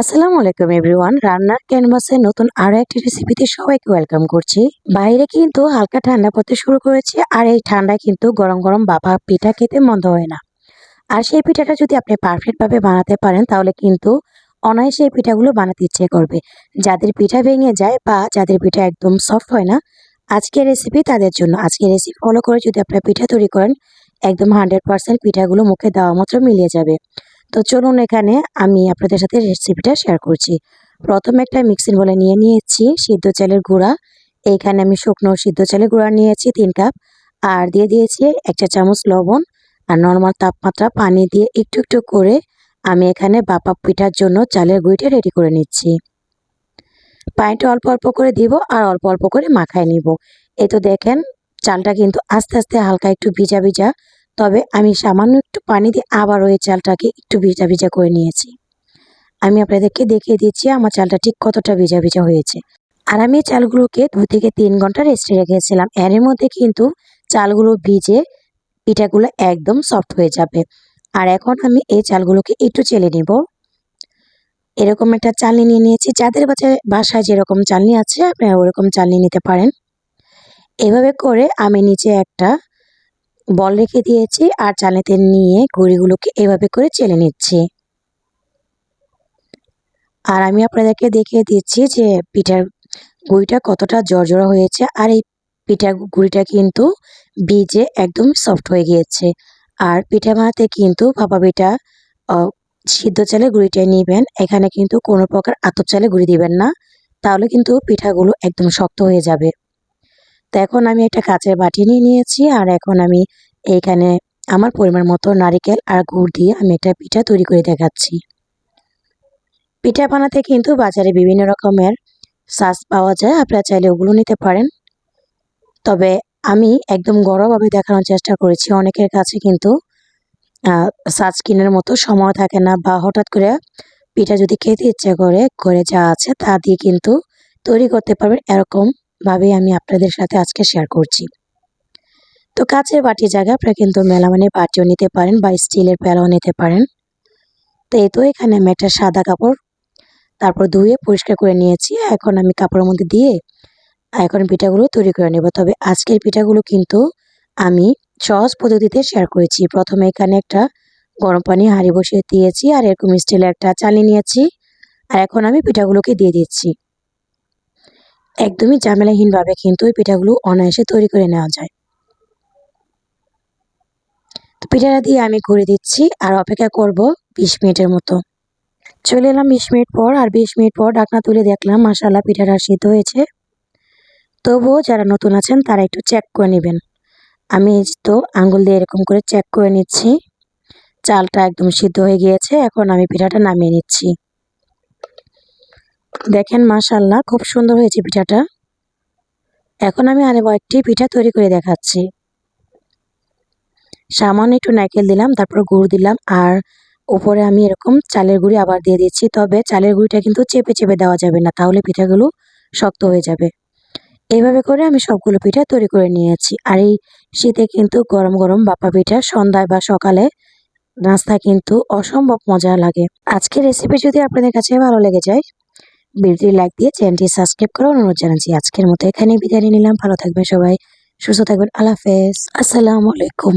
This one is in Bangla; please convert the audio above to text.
আসসালামু আলাইকুম এভরিওয়ান। রান্নার ক্যানভাসে নতুন আরও একটি রেসিপিতে সবাইকে ওয়েলকাম করছি। বাইরে কিন্তু হালকা ঠান্ডা পড়তে শুরু করেছে আর এই ঠান্ডায় কিন্তু গরম গরম বাবা পিঠা খেতে মন্দ হয় না। আর সেই পিঠাটা যদি আপনি পারফেক্টভাবে বানাতে পারেন, তাহলে কিন্তু অনায়াসে এই পিঠাগুলো বানাতে ইচ্ছে করবে। যাদের পিঠা ভেঙে যায় বা যাদের পিঠা একদম সফট হয় না, আজকের রেসিপি তাদের জন্য। আজকের রেসিপি ফলো করে যদি আপনারা পিঠা তৈরি করেন, একদম হান্ড্রেড পার্সেন্ট পিঠাগুলো মুখে দেওয়া মাত্র মিলিয়ে যাবে। তো চলুন এখানে আমি আপনাদের সাথে রেসিপিটা শেয়ার করছি। প্রথমে একটা মিক্সিং বলে নিয়ে নিয়েছি সিদ্ধ চালের গুঁড়া। এইখানে আমি শুকনো সিদ্ধ চালের গুঁড়া নিয়েছি তিন কাপ আর দিয়ে দিয়েছি একটা চামচ লবণ আর নর্মাল তাপমাত্রা পানি দিয়ে একটু একটু করে আমি এখানে বাপা পিঠার জন্য চালের গুঁড়িটা রেডি করে নিচ্ছি। পানিটা অল্প অল্প করে দিব আর অল্প অল্প করে মাখায় নিব। এই তো দেখেন, চালটা কিন্তু আস্তে আস্তে হালকা একটু ভিজা ভিজা তবে আমি সামান্য একটু পানি দিয়ে আবার ওই চালটাকে একটু ভিজা ভিজা করে নিয়েছি। আমি আপনাদেরকে দেখিয়ে দিচ্ছি আমার চালটা ঠিক কতটা ভিজা ভিজা হয়েছে। আর আমি চালগুলোকে দু থেকে তিন ঘণ্টা রেস্টে রেখেছিলাম। এর মধ্যে কিন্তু চালগুলো ভিজে পিঠাগুলো একদম সফট হয়ে যাবে। আর এখন আমি এই চালগুলোকে একটু চেলে নিব। এরকম একটা চালনি নিয়ে নিয়েছি। যাদের বাচ্চা বাসায় যেরকম চালনি আছে, আপনারা ওরকম চালনি নিতে পারেন। এভাবে করে আমি নিচে একটা বল রেখে দিয়েছি আর চালেতে নিয়ে গুঁড়িগুলোকে এভাবে করে চেলে নিচ্ছি। আর আমি আপনাদেরকে দেখিয়ে দিচ্ছি যে পিঠার গুঁড়িটা কতটা জর্জরা হয়েছে আর এই পিঠা গুঁড়িটা কিন্তু বীজে একদম সফট হয়ে গিয়েছে। আর পিঠা বানাতে কিন্তু ভাপা পিঠা সিদ্ধ চালে গুঁড়িটা নেবেন। এখানে কিন্তু কোনো প্রকার আতপ চালে গুঁড়ি দিবেন না। তাহলে কিন্তু পিঠাগুলো একদম শক্ত হয়ে যাবে। তো এখন আমি একটা কাঁচের বাটি নিয়ে নিয়েছি আর এখন আমি এইখানে আমার পরিমাণ মতো নারিকেল আর গুড় দিয়ে আমি একটা পিঠা তৈরি করে দেখাচ্ছি। পিঠা বানাতে কিন্তু বাজারে বিভিন্ন রকমের সাস পাওয়া যায়, আপনারা চাইলে ওগুলো নিতে পারেন। তবে আমি একদম গরমভাবে দেখানোর চেষ্টা করেছি, অনেকের কাছে কিন্তু সাজ কিনের মতো সময় থাকে না বা হঠাৎ করে পিঠা যদি খেতে ইচ্ছে করে করে যা আছে তা দিয়ে কিন্তু তৈরি করতে পারবেন এরকম ভাবেই আমি আপনাদের সাথে আজকে শেয়ার করছি। তো কাচের বাটি জায়গায় আপনারা কিন্তু মেলামানের বাটিও নিতে পারেন বা স্টিলের প্যালাও নিতে পারেন। তো এই তো এখানে আমি একটা সাদা কাপড়, তারপর ধুয়ে পরিষ্কার করে নিয়েছি। এখন আমি কাপড়ের মধ্যে দিয়ে এখন পিঠাগুলো তৈরি করে নেব। তবে আজকের পিঠাগুলো কিন্তু আমি সহজ পদ্ধতিতে শেয়ার করেছি। প্রথমে এখানে একটা গরম পানি হাঁড়ি বসিয়ে দিয়েছি আর এরকম স্টিলের একটা চালি নিয়েছি। আর এখন আমি পিঠাগুলোকে দিয়ে দিচ্ছি। একদমই ঝামেলাহীনভাবে কিন্তু ওই পিঠাগুলো অনায়াসে তৈরি করে নেওয়া যায়। তো পিঠাটা দিয়ে আমি ঘুরে দিচ্ছি আর অপেক্ষা করব বিশ মিনিটের মতো। চলে এলাম বিশ মিনিট পর আর বিশ মিনিট পর ডাকনা তুলে দেখলাম মাসাল্লাহ পিঠাটা সিদ্ধ হয়েছে। তবুও যারা নতুন আছেন, তারা একটু চেক করে নেবেন। আমি তো আঙ্গুল দিয়ে এরকম করে চেক করে নিচ্ছি। চালটা একদম সিদ্ধ হয়ে গিয়েছে, এখন আমি পিঠাটা নামিয়ে নিচ্ছি। দেখেন মাসাল্লাহ খুব সুন্দর হয়েছে পিঠাটা। এখন আমি আরও একটি পিঠা তৈরি করে দেখাচ্ছি। সামান্য একটু নারকেল দিলাম, তারপর গুড় দিলাম, আর উপরে আমি এরকম চালের গুঁড়ি আবার দিয়ে দিচ্ছি তবে চালের গুঁড়িটা কিন্তু চেপে চেপে দেওয়া যাবে না, তাহলে পিঠাগুলো শক্ত হয়ে যাবে। এইভাবে করে আমি সবগুলো পিঠা তৈরি করে নিয়েছি। আর এই শীতে কিন্তু গরম গরম বাপা পিঠা সন্ধ্যায় বা সকালে নাস্তা কিন্তু অসম্ভব মজা লাগে। আজকের রেসিপি যদি আপনাদের কাছে ভালো লেগে যায় ভিডিওটি লাইক দিয়ে চ্যানেলটি সাবস্ক্রাইব করে অনুরোধ জানাচ্ছি। আজকের মতো এখানে বিদায় নিলাম। ভালো থাকবেন সবাই। সুস্থ থাকবেন। আল্লাহ হাফেজ। আসসালামু আলাইকুম।